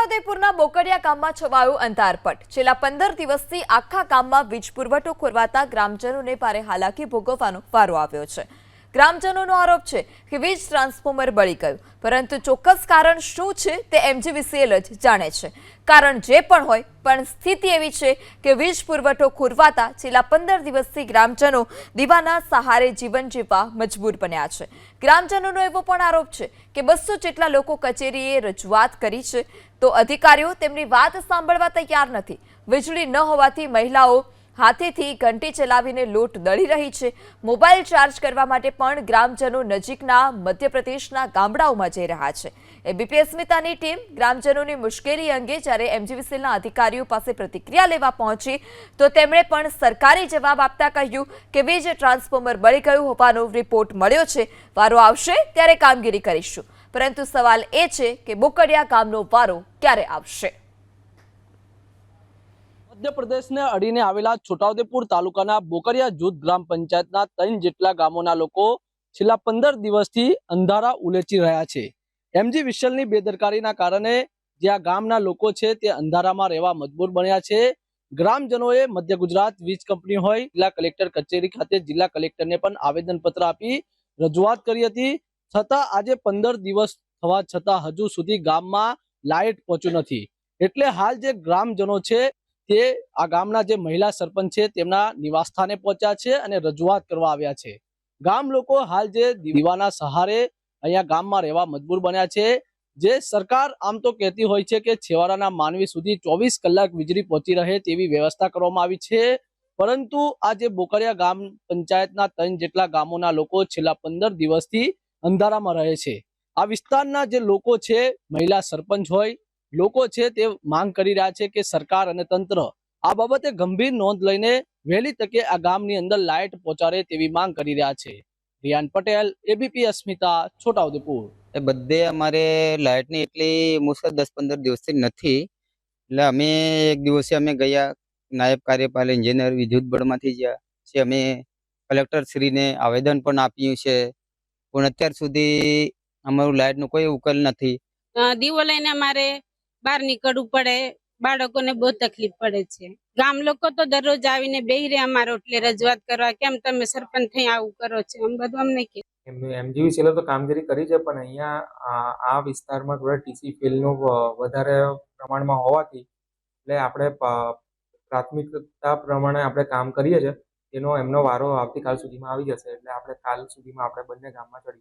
છોટાઉદેપુરના બોકડિયા ગામમાં છવાયું અંધારપટ. છેલ્લા પંદર દિવસથી આખા ગામમાં વીજ પુરવઠો ખોરવાતા ગ્રામજનોને ભારે હાલાકી ભોગવવાનો વારો આવ્યો છે. ગ્રામજનોનો આરોપ છે કે વીજ ટ્રાન્સફોર્મર બળી ગયું. પરંતુ ચોક્કસ કારણ શું છે તે એમજીવીસીએલ જ જાણે છે. કારણ જે પણ હોય, પણ સ્થિતિ એવી છે કે વીજ પુરવઠો ખોરવાતા છેલ્લા પંદર દિવસથી ગ્રામજનો દીવાના સહારે જીવન જીવવા મજબૂર બન્યા છે. ગ્રામજનોનો એવો પણ આરોપ છે કે બસો જેટલા લોકો કચેરીએ રજૂઆત કરી છે, તો અધિકારીઓ તેમની વાત સાંભળવા તૈયાર નથી. વીજળી ન હોવાથી મહિલાઓ હાથેથી ઘંટી ચલાવીને લોટ દળી રહી છે. મોબાઈલ ચાર્જ કરવા માટે પણ ગ્રામજનો નજીકના મધ્યપ્રદેશના ગામડાઓમાં જઈ રહ્યા છે. એબીપી અસ્મિતાની ટીમ ગ્રામજનોની મુશ્કેલી અંગે જ્યારે એમજીવીસીના અધિકારીઓ પાસે પ્રતિક્રિયા લેવા પહોંચી, તો તેમણે પણ સરકારી જવાબ આપતા કહ્યું કે વીજ ટ્રાન્સફોર્મર બળી ગયું હોવાનો રિપોર્ટ મળ્યો છે. વારો આવશે ત્યારે કામગીરી કરીશું. પરંતુ સવાલ એ છે કે બોકડિયા ગામનો વારો ક્યારે આવશે? મધ્યપ્રદેશને અડીને આવેલા છોટાઉદેપુર તાલુકાના બોકરિયા જૂથ ગ્રામ પંચાયતના ત્રણ જેટલા ગામોના લોકો છેલ્લા પંદર દિવસથી અંધારા ઉલેચી રહ્યા છે. એમજી વિશલની બેદરકારીના કારણે જે આ ગામના લોકો છે તે અંધારામાં રહેવા મજબૂર બન્યા છે. ગ્રામજનોએ મધ્ય ગુજરાત વીજ કંપની હોય, જિલ્લા કલેક્ટર કચેરી ખાતે જિલ્લા કલેક્ટરને પણ આવેદનપત્ર આપી રજૂઆત કરી હતી. છતાં આજે પંદર દિવસ થવા છતાં હજુ સુધી ગામમાં લાઇટ પહોંચ્યું નથી. એટલે હાલ જે ગ્રામજનો છે તે આ ગામના જે મહિલા સરપંચ છે, તેમના નિવાસસ્થાને પહોંચ્યા છે અને રજૂઆત કરવા આવ્યા છે. ગામ લોકો હાલ જે દીવાના સહારે અહીંયા ગામમાં રહેવા મજબૂર બન્યા છે. જે સરકાર આમ તો કહેતી હોય છે કે છેવાડાના માનવી સુધી ચોવીસ કલાક વીજળી પહોંચી રહે તેવી વ્યવસ્થા કરવામાં આવી છે. પરંતુ આ જે બોકરિયા ગામ પંચાયતના ત્રણ જેટલા ગામોના લોકો છેલ્લા પંદર દિવસથી અંધારામાં રહે છે. આ વિસ્તારના જે લોકો છે, મહિલા સરપંચ હોય લોકો છે તે માંગ કરી રહ્યા છે કે સરકાર અને તંત્ર આ બાબતે ગંભીર નોંધ લઈને વહેલી તકે આ ગામની અંદર લાઇટ પહોંચાડે તેવી માંગ કરી રહ્યા છે. રિયાન પટેલ એબીપી અસ્મિતા છોટાઉદેપુર. એ બધે અમારે લાઇટની એટલી મુશ્કેલ દસ પંદર દિવસથી નથી. એટલે અમે એક દિવસે અમે ગયા નાયબ કાર્યપાલ એન્જિનિયર વિદ્યુત બળમાંથી ગયા છે અમે કલેક્ટર શ્રીને આવેદન પણ આપ્યું છે. પણ અત્યાર સુધી અમારું લાઇટનો કોઈ ઉકેલ નથી. દીવો લઈને અમારે બહાર નીકળવું પડે, બાળકોને બહુ તકલીફ પડે છે. ગામ લોકો તો દરરોજ આવીને બેહી રહે અમારો એટલે રજૂઆત કરવા, કેમ તમે સરપંચ થઈ આવું કરો છો? એમ બધું અમને કે એમજીવી સેલો તો કામગીરી કરી છે, પણ અહીંયા આ વિસ્તારમાં થોડા ટીસી ફિલનું વધારે પ્રમાણમાં હોવાથી, એટલે આપણે પ્રાથમિકતા પ્રમાણે આપણે કામ કરીએ છીએ, એનો એમનો વારો આવતીકાલ સુધીમાં આવી જશે, એટલે આપણે કાલ સુધીમાં આપણે બંને ગામમાં ચડી